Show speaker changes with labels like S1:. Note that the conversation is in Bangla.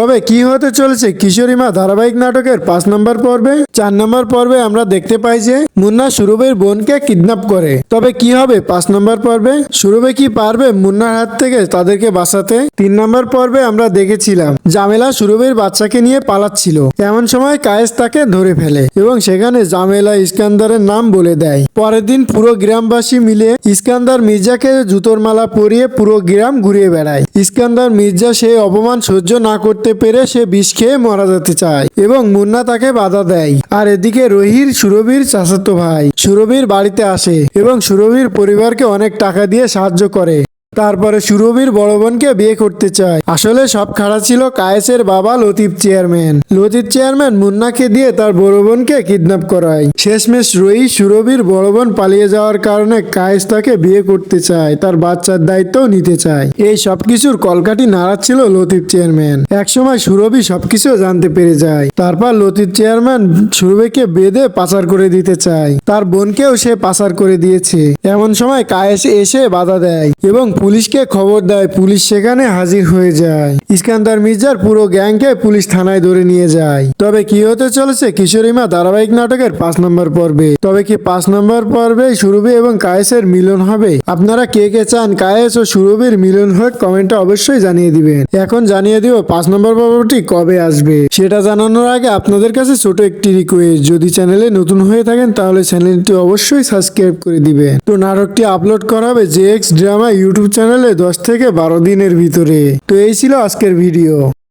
S1: তবে কি হতে চলেছে কিশোরীমা ধারাবাহিক নাটকের পাঁচ নম্বর পর্বে? চার নম্বর পর্বে আমরা দেখতে পাই যে মুন্না সুরভের বোনকে কিডন্যাপ করে। তবে কি হবে পাঁচ নম্বর পর্বে? সুরভে কি পারবে মুন্নার হাত থেকে তাদেরকে বাঁচাতে? তিন নম্বর পর্বে আমরা দেখেছিলাম, জামেলা সুরভের বাচ্চাকে নিয়ে পালাচ্ছিল। এমন সময় কায়েস তাকে ধরে ফেলে এবং সেখানে জামেলা ইস্কান্দারের নাম বলে দেয়। পরের দিন পুরো গ্রামবাসী মিলে ইস্কান্দার মির্জাকে জুতোর মালা পরিয়ে পুরো গ্রাম ঘুরিয়ে বেড়ায়। ইস্কান্দার মির্জা সেই অপমান সহ্য না করতে পেরে সে বিষ খেয়ে মারা যেতে চায় এবং মুন্না তাকে বাধা দেয়। আর এদিকে রহির সুরভির চাচাতো ভাই সুরভির বাড়িতে আসে এবং সুরভির পরিবারকে অনেক টাকা দিয়ে সাহায্য করে। তারপরে সুরভীর বড় বোনকে বিয়ে করতে চায়। আসলে সব খাড়া ছিল কায়েসের বাবা লতিফ চেয়ারম্যান। লতিফ চেয়ারম্যান মুন্নাকে দিয়ে তার বড় বোনকে কিডন্যাপ করায়। শেষমেশ রই সুরভীর বড় বোন পালিয়ে যাওয়ার কারণে কায়েস তাকে বিয়ে করতে চায়, তার বাচ্চার দায়িত্বও নিতে চায়। এই সবকিছুর কলকাটি নাড়াচ্ছিল লতিফ চেয়ারম্যান। একসময় সুরভি সবকিছু জানতে পেরে যায়। তারপর লতিফ চেয়ারম্যান সুরভিকে বেঁধে পাচার করে দিতে চায়। তার বোনকেও সে পাচার করে দিয়েছে। এমন সময় কায়েস এসে বাধা দেয় এবং পুলিশকে খবর দেয় পুলিশ সেখানে হাজির হয়ে যায়। ইস্কান্দার মির্জার পুরো গ্যাংকে পুলিশ থানায় ধরে নিয়ে যায়। তবে কি হতে চলেছে কিশোরীমা ধারাবাহিক নাটকের পাঁচ নম্বর পর্বে? তবে কি পাঁচ নম্বর পর্বে সুরভি এবং কায়েসের মিলন হবে? আপনারা কে কে চান কায়েস ও সুরভির মিলন হোক, কমেন্টে অবশ্যই জানিয়ে দিবেন। এখন জানিয়ে দিব পাঁচ নম্বর পর্বটি কবে আসবে? সেটা জানানোর আগে আপনাদের কাছে ছোট একটি রিকোয়েস্ট যদি চ্যানেলে নতুন হয়ে থাকেন, তাহলে চ্যানেলটি অবশ্যই সাবস্ক্রাইব করে দিবেন। তো নাটকটি আপলোড করা হবে জে এক্স ড্রামা ইউটিউব চ্যানেলে দশ থেকে বারো দিনের ভিতরে। তো এই ছিল আজকের ভিডিও